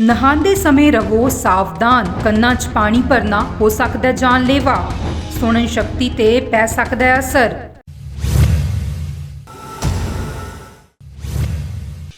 ਨਹਾਉਂਦੇ ਸਮੇਂ ਰਹੋ ਸਾਵਧਾਨ, ਕੰਨਾਂ 'ਚ ਪਾਣੀ ਭਰਨਾ ਹੋ ਸਕਦਾ ਹੈ ਜਾਨਲੇਵਾ। ਸੁਣਨ ਸ਼ਕਤੀ ਤੇ ਪੈ ਸਕਦਾ ਹੈ ਅਸਰ।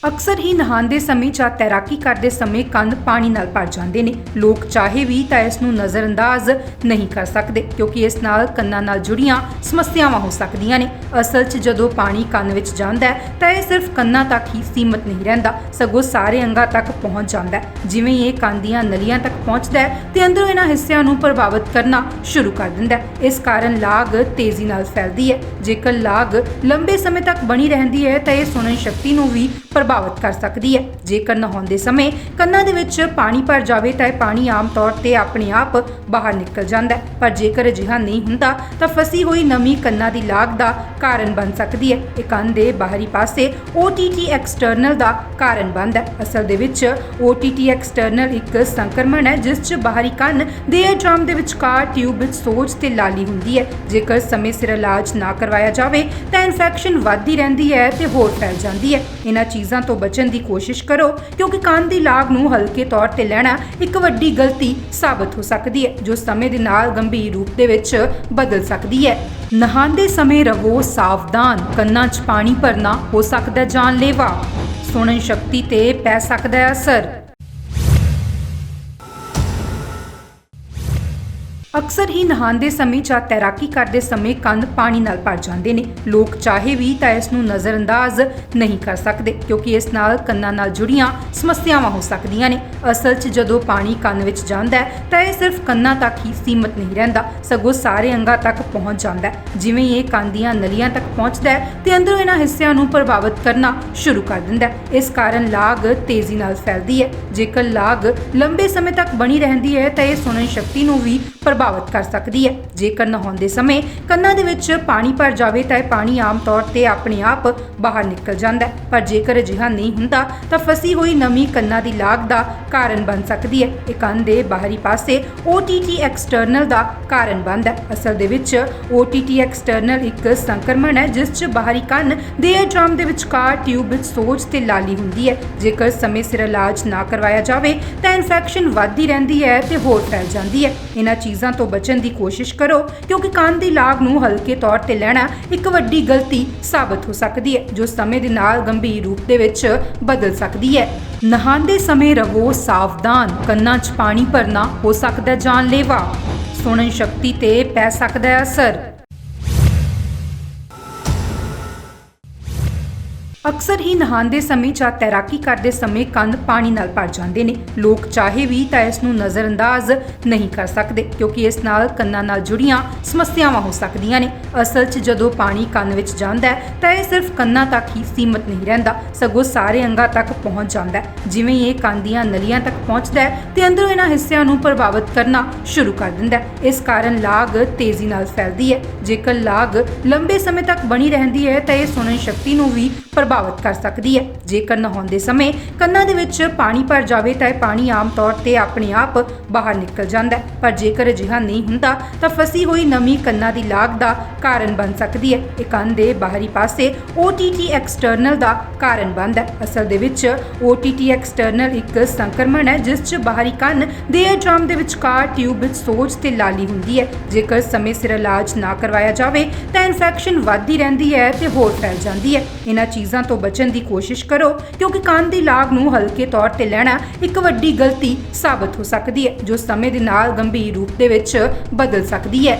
ਅਕਸਰ ਹੀ ਨਹਾਉਂਦੇ ਸਮੇਂ ਜਾਂ ਤੈਰਾਕੀ ਕਰਦੇ ਸਮੇਂ ਕੰਧ ਪਾਣੀ ਨਾਲ ਭਰ ਜਾਂਦੇ ਨੇ। ਲੋਕ ਚਾਹੇ ਵੀ ਤਾਂ ਇਸ ਨੂੰ ਨਜ਼ਰਅੰਦਾਜ਼ ਨਹੀਂ ਕਰ ਸਕਦੇ, ਕਿਉਂਕਿ ਇਸ ਨਾਲ ਕੰਨਾਂ ਨਾਲ ਜੁੜੀਆਂ ਸਮੱਸਿਆਵਾਂ ਹੋ ਸਕਦੀਆਂ ਨੇ। ਅਸਲ 'ਚ ਜਦੋਂ ਪਾਣੀ ਕੰਨ ਵਿੱਚ ਜਾਂਦਾ ਹੈ, ਤਾਂ ਇਹ ਸਿਰਫ ਕੰਨਾਂ ਤੱਕ ਹੀ ਸੀਮਤ ਨਹੀਂ ਰਹਿੰਦਾ, ਸਗੋਂ ਸਾਰੇ ਅੰਗਾਂ ਤੱਕ ਪਹੁੰਚ ਜਾਂਦਾ ਹੈ। ਜਿਵੇਂ ਇਹ ਕੰਨ ਦੀਆਂ ਨਲੀਆਂ ਤੱਕ ਪਹੁੰਚਦਾ ਹੈ, ਤੇ ਅੰਦਰੋਂ ਇਹਨਾਂ ਹਿੱਸਿਆਂ ਨੂੰ ਪ੍ਰਭਾਵਿਤ ਕਰਨਾ ਸ਼ੁਰੂ ਕਰ ਦਿੰਦਾ ਹੈ। ਇਸ ਕਾਰਨ ਲਾਗ ਤੇਜ਼ੀ ਨਾਲ ਫੈਲਦੀ ਹੈ। ਜੇਕਰ ਲਾਗ ਲੰਬੇ ਸਮੇਂ ਤੱਕ ਬਣੀ ਰਹਿੰਦੀ ਹੈ, ਤਾਂ ਇਹ ਸੁਣਨ ਸ਼ਕਤੀ ਨੂੰ ਵੀ ਪ੍ਰਭਾਵਿਤ ਕਰ ਸਕਦੀ ਹੈ। ਜੇਕਰ ਨਹਾਉਂਦੇ ਸਮੇਂ ਕੰਨਾਂ ਦੇ ਵਿੱਚ ਪਾਣੀ ਭਰ ਜਾਵੇ, ਤਾਂ ਇਹ ਪਾਣੀ ਆਮ ਤੌਰ ਤੇ ਆਪਣੇ ਆਪ ਬਾਹਰ ਨਿਕਲ ਜਾਂਦਾ ਹੈ। ਪਰ ਜੇਕਰ ਅਜਿਹਾ ਨਹੀਂ ਹੁੰਦਾ, ਤਾਂ ਫਸੀ ਹੋਈ ਨਮੀ ਕੰਨਾਂ ਦੀ ਲਾਗ ਦਾ ਕਾਰਨ ਬਣ ਸਕਦੀ ਹੈ। ਇਹ ਕੰਨ ਦੇ ਬਾਹਰੀ ਪਾਸੇ OTT ਐਕਸਟਰਨਲ ਦਾ ਕਾਰਨ ਬਣਦਾ ਹੈ। ਅਸਲ ਦੇ ਵਿੱਚ OTT ਐਕਸਟਰਨਲ ਇੱਕ ਸੰਕਰਮਣ ਹੈ, ਜਿਸ 'ਚ ਬਾਹਰੀ ਕੰਨ ਦੇ ਡਰਮ ਦੇ ਵਿਚਕਾਰ ਟਿਊਬ ਵਿੱਚ ਸੋਜ ਤੇ ਲਾਲੀ ਹੁੰਦੀ ਹੈ। ਜੇਕਰ ਸਮੇਂ ਸਿਰ ਇਲਾਜ ਨਾ ਕਰਵਾਇਆ ਜਾਵੇ, ਤਾਂ ਇਨਫੈਕਸ਼ਨ ਵੱਧਦੀ ਰਹਿੰਦੀ ਹੈ ਤੇ ਹੋਰ ਫੈਲ ਜਾਂਦੀ ਹੈ। ਇਹਨਾਂ ਚੀਜ਼ਾਂ ਤੋਂ ਬਚਣ ਦੀ ਕੋਸ਼ਿਸ਼ ਕਰੋ, ਕਿਉਂਕਿ ਕੰਨ ਦੀ ਲਾਗ ਨੂੰ ਹਲਕੇ ਤੌਰ ਤੇ ਲੈਣਾ ਇੱਕ ਵੱਡੀ ਗਲਤੀ ਸਾਬਤ ਹੋ ਸਕਦੀ ਹੈ, ਜੋ ਸਮੇਂ ਦੇ ਨਾਲ ਗੰਭੀਰ ਰੂਪ ਦੇ ਵਿੱਚ ਬਦਲ ਸਕਦੀ ਹੈ। ਨਹਾਉਂਦੇ ਸਮੇਂ ਰਹੋ ਸਾਵਧਾਨ, ਕੰਨਾਂ 'ਚ ਪਾਣੀ ਭਰਨਾ ਹੋ ਸਕਦਾ ਜਾਨਲੇਵਾ। ਸੁਣਨ ਸ਼ਕਤੀ ਤੇ ਪੈ ਸਕਦਾ ਹੈ ਅਸਰ। ਅਕਸਰ ਹੀ ਨਹਾਉਂਦੇ ਸਮੇਂ ਜਾਂ ਤੈਰਾਕੀ ਕਰਦੇ ਸਮੇਂ ਕੰਧ ਪਾਣੀ ਨਾਲ ਭਰ ਜਾਂਦੇ ਨੇ। ਲੋਕ ਚਾਹੇ ਵੀ ਤਾਂ ਇਸ ਨੂੰ ਨਜ਼ਰਅੰਦਾਜ਼ ਨਹੀਂ ਕਰ ਸਕਦੇ, ਕਿਉਂਕਿ ਇਸ ਨਾਲ ਕੰਨਾਂ ਨਾਲ ਜੁੜੀਆਂ ਸਮੱਸਿਆਵਾਂ ਹੋ ਸਕਦੀਆਂ ਨੇ। ਅਸਲ 'ਚ ਜਦੋਂ ਪਾਣੀ ਕੰਨ ਵਿੱਚ ਜਾਂਦਾ ਹੈ, ਤਾਂ ਇਹ ਸਿਰਫ ਕੰਨਾਂ ਤੱਕ ਹੀ ਸੀਮਤ ਨਹੀਂ ਰਹਿੰਦਾ, ਸਗੋਂ ਸਾਰੇ ਅੰਗਾਂ ਤੱਕ ਪਹੁੰਚ ਜਾਂਦਾ ਹੈ। ਜਿਵੇਂ ਇਹ ਕੰਨ ਦੀਆਂ ਨਲੀਆਂ ਤੱਕ ਪਹੁੰਚਦਾ ਹੈ, ਤੇ ਅੰਦਰੋਂ ਇਹਨਾਂ ਹਿੱਸਿਆਂ ਨੂੰ ਪ੍ਰਭਾਵਿਤ ਕਰਨਾ ਸ਼ੁਰੂ ਕਰ ਦਿੰਦਾ ਹੈ। ਇਸ ਕਾਰਨ ਲਾਗ ਤੇਜ਼ੀ ਨਾਲ ਫੈਲਦੀ ਹੈ। ਜੇਕਰ ਲਾਗ ਲੰਬੇ ਸਮੇਂ ਤੱਕ ਬਣੀ ਰਹਿੰਦੀ ਹੈ, ਤਾਂ ਇਹ ਸੁਣਨ ਸ਼ਕਤੀ ਨੂੰ ਵੀ ਪ੍ਰਭਾਵਿਤ ਕਰ ਸਕਦੀ ਹੈ। ਜੇਕਰ ਨਹਾਉਂਦੇ ਸਮੇਂ ਕੰਨਾਂ ਦੇ ਵਿੱਚ ਪਾਣੀ ਭਰ ਜਾਵੇ, ਤਾਂ ਇਹ ਪਾਣੀ ਆਮ ਤੌਰ ਤੇ ਆਪਣੇ ਆਪ ਬਾਹਰ ਨਿਕਲ ਜਾਂਦਾ ਹੈ। ਪਰ ਜੇਕਰ ਅਜਿਹਾ ਨਹੀਂ ਹੁੰਦਾ, ਤਾਂ ਫਸੀ ਹੋਈ ਨਮੀ ਕੰਨਾਂ ਦੀ ਲਾਗ ਦਾ ਕਾਰਨ ਬਣ ਸਕਦੀ ਹੈ। ਇਹ ਕੰਨ ਦੇ ਬਾਹਰੀ ਪਾਸੇ OTT ਐਕਸਟਰਨਲ ਦਾ ਕਾਰਨ ਬਣਦਾ ਹੈ। ਅਸਲ ਦੇ ਵਿੱਚ OTT ਐਕਸਟਰਨਲ ਇੱਕ ਸੰਕਰਮਣ ਹੈ, ਜਿਸ 'ਚ ਬਾਹਰੀ ਕੰਨ ਦੇ ਡਰਮ ਦੇ ਵਿਚਕਾਰ ਟਿਊਬ ਵਿੱਚ ਸੋਜ ਤੇ ਲਾਲੀ ਹੁੰਦੀ ਹੈ। ਜੇਕਰ ਸਮੇਂ ਸਿਰ ਇਲਾਜ ਨਾ ਕਰਵਾਇਆ ਜਾਵੇ, ਤਾਂ ਇਨਫੈਕਸ਼ਨ ਵੱਧਦੀ ਰਹਿੰਦੀ ਹੈ ਤੇ ਹੋਰ ਫੈਲ ਜਾਂਦੀ ਹੈ। ਇਹਨਾਂ ਚੀਜ਼ਾਂ ਤੋਂ ਬਚਣ ਦੀ ਕੋਸ਼ਿਸ਼ ਕਰੋ, ਕਿਉਂਕਿ ਕੰਨ ਦੀ ਲਾਗ ਨੂੰ ਹਲਕੇ ਤੌਰ ਤੇ ਲੈਣਾ ਇੱਕ ਵੱਡੀ ਗਲਤੀ ਸਾਬਤ ਹੋ ਸਕਦੀ ਹੈ, ਜੋ ਸਮੇਂ ਦੇ ਨਾਲ ਗੰਭੀਰ ਰੂਪ ਦੇ ਵਿੱਚ ਬਦਲ ਸਕਦੀ ਹੈ। ਨਹਾਉਂਦੇ ਸਮੇਂ ਰਵੋ ਸਾਵਧਾਨ, ਕੰਨਾਂ 'ਚ ਪਾਣੀ ਭਰਨਾ ਹੋ ਸਕਦਾ ਜਾਨਲੇਵਾ। ਸੁਣਨ ਸ਼ਕਤੀ ਤੇ ਪੈ ਸਕਦਾ ਹੈ ਅਸਰ। ਅਕਸਰ ਹੀ ਨਹਾਉਂਦੇ ਸਮੇਂ ਜਾਂ ਤੈਰਾਕੀ ਕਰਦੇ ਸਮੇਂ ਕੰਧ ਪਾਣੀ ਨਾਲ ਭਰ ਜਾਂਦੇ ਨੇ। ਲੋਕ ਚਾਹੇ ਵੀ ਤਾਂ ਇਸ ਨੂੰ ਨਜ਼ਰਅੰਦਾਜ਼ ਨਹੀਂ ਕਰ ਸਕਦੇ, ਕਿਉਂਕਿ ਇਸ ਨਾਲ ਕੰਨਾਂ ਨਾਲ ਜੁੜੀਆਂ ਸਮੱਸਿਆਵਾਂ ਹੋ ਸਕਦੀਆਂ ਨੇ। ਅਸਲ 'ਚ ਜਦੋਂ ਪਾਣੀ ਕੰਨ ਵਿੱਚ ਜਾਂਦਾ ਹੈ, ਤਾਂ ਇਹ ਸਿਰਫ ਕੰਨਾਂ ਤੱਕ ਹੀ ਸੀਮਤ ਨਹੀਂ ਰਹਿੰਦਾ, ਸਗੋਂ ਸਾਰੇ ਅੰਗਾਂ ਤੱਕ ਪਹੁੰਚ ਜਾਂਦਾ ਹੈ। ਜਿਵੇਂ ਇਹ ਕੰਨ ਦੀਆਂ ਨਲੀਆਂ ਤੱਕ ਪਹੁੰਚਦਾ ਹੈ, ਤੇ ਅੰਦਰੋਂ ਇਹਨਾਂ ਹਿੱਸਿਆਂ ਨੂੰ ਪ੍ਰਭਾਵਿਤ ਕਰਨਾ ਸ਼ੁਰੂ ਕਰ ਦਿੰਦਾ ਹੈ। ਇਸ ਕਾਰਨ ਲਾਗ ਤੇਜ਼ੀ ਨਾਲ ਫੈਲਦੀ ਹੈ। ਜੇਕਰ ਲਾਗ ਲੰਬੇ ਸਮੇਂ ਤੱਕ ਬਣੀ ਰਹਿੰਦੀ ਹੈ, ਤਾਂ ਇਹ ਸੁਣਨ ਸ਼ਕਤੀ ਨੂੰ ਵੀ ਪ੍ਰਭਾਵਿਤ ਕਰ ਸਕਦੀ ਹੈ। ਜੇਕਰ ਨਹਾਉਂਦੇ ਸਮੇਂ ਕੰਨਾਂ ਦੇ ਵਿੱਚ ਪਾਣੀ ਭਰ ਜਾਵੇ, ਤਾਂ ਇਹ ਪਾਣੀ ਆਮ ਤੌਰ ਤੇ ਆਪਣੇ ਆਪ ਬਾਹਰ ਨਿਕਲ ਜਾਂਦਾ ਹੈ। ਪਰ ਜੇਕਰ ਅਜਿਹਾ ਨਹੀਂ ਹੁੰਦਾ, ਤਾਂ ਫਸੀ ਹੋਈ ਨਮੀ ਕੰਨਾਂ ਦੀ ਲਾਗ ਦਾ ਕਾਰਨ ਬਣ ਸਕਦੀ ਹੈ। ਇਹ ਕੰਨ ਦੇ ਬਾਹਰੀ ਪਾਸੇ OTT ਐਕਸਟਰਨਲ ਦਾ ਕਾਰਨ ਬਣਦਾ ਹੈ। ਅਸਲ ਦੇ ਵਿੱਚ OTT ਐਕਸਟਰਨਲ ਇੱਕ ਸੰਕਰਮਣ ਹੈ, ਜਿਸ 'ਚ ਬਾਹਰੀ ਕੰਨ ਦੇ ਡਰਮ ਦੇ ਵਿਚਕਾਰ ਟਿਊਬ ਵਿੱਚ ਸੋਜ ਤੇ ਲਾਲੀ ਹੁੰਦੀ ਹੈ। ਜੇਕਰ ਸਮੇਂ ਸਿਰ ਇਲਾਜ ਨਾ ਕਰਵਾਇਆ ਜਾਵੇ, ਤਾਂ ਇਨਫੈਕਸ਼ਨ ਵੱਧਦੀ ਰਹਿੰਦੀ ਹੈ ਤੇ ਹੋਰ ਫੈਲ ਜਾਂਦੀ ਹੈ। ਇਹਨਾਂ ਚੀਜ਼ਾਂ ਚੀਜ਼ਾਂ ਤੋਂ ਬਚਣ ਦੀ ਕੋਸ਼ਿਸ਼ ਕਰੋ, ਕਿਉਂਕਿ ਕੰਨ ਦੀ ਲਾਗ ਨੂੰ ਹਲਕੇ ਤੌਰ ਤੇ ਲੈਣਾ ਇੱਕ ਵੱਡੀ ਗਲਤੀ ਸਾਬਤ ਹੋ ਸਕਦੀ ਹੈ, ਜੋ ਸਮੇਂ ਦੇ ਨਾਲ ਗੰਭੀਰ ਰੂਪ ਦੇ ਵਿੱਚ ਬਦਲ ਸਕਦੀ ਹੈ।